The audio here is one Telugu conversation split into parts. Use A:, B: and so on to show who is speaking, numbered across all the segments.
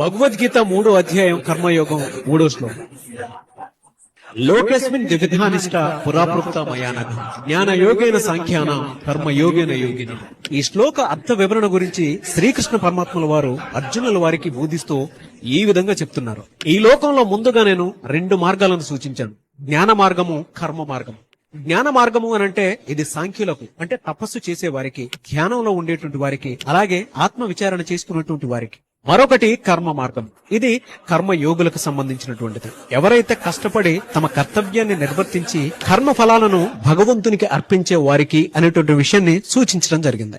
A: భగవద్గీత మూడో అధ్యాయం కర్మయోగం మూడో శ్లోకం. లోకస్మిన్ వివిధానిష్ట పురాప్రోక్త మయానఘ జ్ఞాన యోగేన సాంఖ్యానం కర్మ యోగేన. యోగిని ఈ శ్లోక అర్థ వివరణ గురించి శ్రీకృష్ణ పరమాత్మల వారు అర్జునుల వారికి బోధిస్తూ ఈ విధంగా చెప్తున్నారు. ఈ లోకంలో ముందుగా నేను రెండు మార్గాలను సూచించాను. జ్ఞాన మార్గము కర్మ మార్గము. జ్ఞాన మార్గము అని అంటే ఇది సాంఖ్యులకు అంటే తపస్సు చేసే వారికి ధ్యానంలో ఉండేటువంటి వారికి అలాగే ఆత్మ విచారణ చేసుకున్నటువంటి వారికి. మరొకటి కర్మ మార్గం. ఇది కర్మ యోగులకు సంబంధించినటువంటిది. ఎవరైతే కష్టపడి తమ కర్తవ్యాన్ని నిర్వర్తించి కర్మ ఫలాలను భగవంతునికి అర్పించే వారికి అనేటువంటి విషయాన్ని సూచించడం జరిగింది.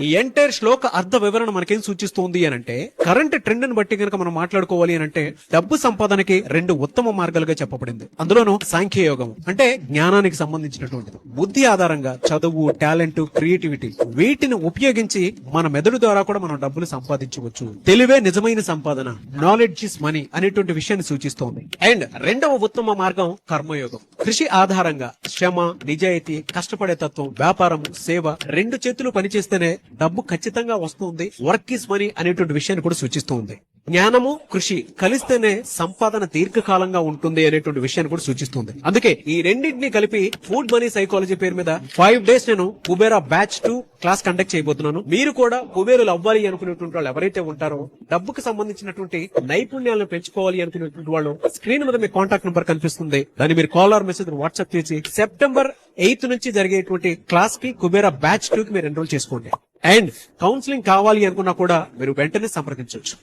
A: ఈ ఎంటైర్ శ్లోక అర్థ వివరణ మనకేం సూచిస్తోంది అని అంటే కరెంట్ ట్రెండ్ని బట్టి కనుక మనం మాట్లాడుకోవాలి అని అంటే డబ్బు సంపాదనకి రెండు ఉత్తమ మార్గాలుగా చెప్పబడింది. అందులోనూ సాంఖ్య యోగం అంటే జ్ఞానానికి సంబంధించినటువంటిది. బుద్ధి ఆధారంగా చదువు టాలెంట్ క్రియేటివిటీ వీటిని ఉపయోగించి మన మెదడు ద్వారా కూడా మనం డబ్బులు సంపాదించవచ్చు. తెలివే నిజమైన సంపాదన నాలెడ్జ్ ఇస్ మనీ అనేటువంటి విషయాన్ని సూచిస్తోంది. అండ్ రెండవ ఉత్తమ మార్గం కర్మయోగం. కృషి ఆధారంగా శ్రమ నిజాయితీ కష్టపడే తత్వం వ్యాపారం సేవ రెండు చేతులు పనిచేస్తేనే డబ్బు ఖచ్చితంగా వస్తుంది. వర్క్ ఇస్ మనీ అనేటువంటి విషయాన్ని కూడా సూచిస్తుంది జ్ఞానము కృషి కలిస్తేనే సంపాదన దీర్ఘకాలంగా ఉంటుంది అనేటువంటి విషయాన్ని కూడా సూచిస్తుంది. అందుకే ఈ రెండింటిని కలిపి ఫుడ్ మనీ సైకాలజీ పేరు మీద ఫైవ్ డేస్ నేను Kubera batch two class conduct చేయబోతున్నాను. మీరు కూడా కుబేరులు అవ్వాలి అనుకునేటువంటి వాళ్ళు ఎవరైతే ఉంటారో డబ్బుకు సంబంధించినటువంటి నైపుణ్యాలను పెంచుకోవాలి అనుకునేటువంటి వాళ్ళు స్క్రీన్ మీద మీ కాంటాక్ట్ నెంబర్ కనిపిస్తుంది. దాన్ని మీరు కాల్ ఆర్ మెసేజ్ వాట్సాప్ చేసి సెప్టెంబర్ ఎయిత్ నుంచి జరిగేటువంటి క్లాస్కి కుబేరా బ్యాచ్ టూ కి మీరు ఎన్రోల్ చేసుకోండి. అండ్ కౌన్సిలింగ్ కావాలి అనుకున్నా కూడా మీరు వెంటనే సంప్రదించవచ్చు.